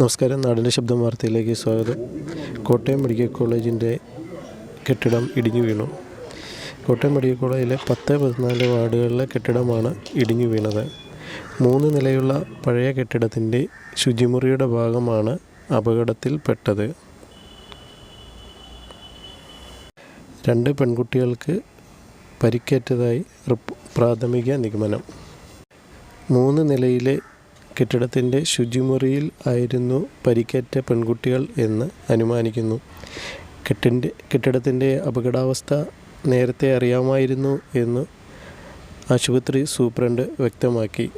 നമസ്കാരം. നാടിന്റെ ശബ്ദം വാർത്തയിലേക്ക് സ്വാഗതം. കോട്ടയം മെഡിക്കൽ കോളേജിന്റെ കെട്ടിടം ഇടിഞ്ഞു വീണു. കോട്ടയം മെഡിക്കൽ കോളേജിലെ പത്ത് പതിനാല് വാർഡുകളിലെ കെട്ടിടമാണ് ഇടിഞ്ഞു വീണത്. മൂന്ന് നിലയുള്ള പഴയ കെട്ടിടത്തിന്റെ ശുചിമുറിയുടെ ഭാഗമാണ് അപകടത്തിൽപ്പെട്ടത്. രണ്ട് പെൺകുട്ടികൾക്ക് പരിക്കേറ്റതായി പ്രാഥമിക നിഗമനം. മൂന്ന് നിലയിലെ കെട്ടിടത്തിന്റെ ശുചിമുറിയിൽ ആയിരുന്നു പരിക്കേറ്റ പെൺകുട്ടികൾ എന്ന് അനുമാനിക്കുന്നു. കെട്ടിന്റെ കെട്ടിടത്തിന്റെ അപകടാവസ്ഥ നേരത്തെ അറിയാമായിരുന്നു എന്ന് ആശുപത്രി സൂപ്രണ്ട് വ്യക്തമാക്കി.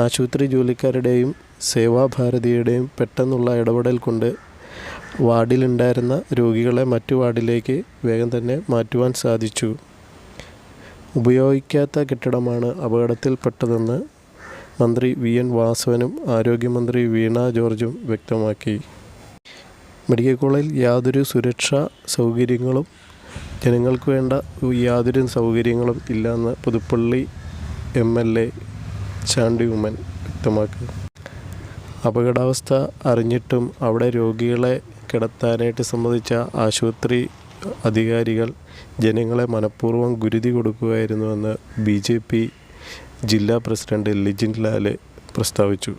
ആശുപത്രി ജോലിക്കാരുടെയും സേവാഭാരതിയുടെയും പെട്ടെന്നുള്ള ഇടപെടൽ കൊണ്ട് വാർഡിലുണ്ടായിരുന്ന രോഗികളെ മറ്റു വാർഡിലേക്ക് വേഗം തന്നെ മാറ്റുവാൻ സാധിച്ചു. ഉപയോഗിക്കാത്ത കെട്ടിടമാണ് അപകടത്തിൽപ്പെട്ടതെന്ന് മന്ത്രി വി എൻ വാസവനും ആരോഗ്യമന്ത്രി വീണ ജോർജും വ്യക്തമാക്കി. മെഡിക്കൽ കോളേജിൽ യാതൊരു സുരക്ഷാ സൗകര്യങ്ങളും ജനങ്ങൾക്ക് വേണ്ട യാതൊരു സൗകര്യങ്ങളും ഇല്ലെന്ന് Puthuppally M L A Chandy Oommen വ്യക്തമാക്കി. അപകടാവസ്ഥ അറിഞ്ഞിട്ടും അവിടെ രോഗികളെ കിടത്താനായിട്ട് സംബന്ധിച്ച ആശുപത്രി അധികാരികൾ ജനങ്ങളെ മനഃപൂർവം ഗുരുതി കൊടുക്കുകയായിരുന്നുവെന്ന് ബി ജെ പി ജില്ലാ പ്രസിഡന്റ് ലിജിൻ ലാൽ പ്രസ്താവിച്ചു.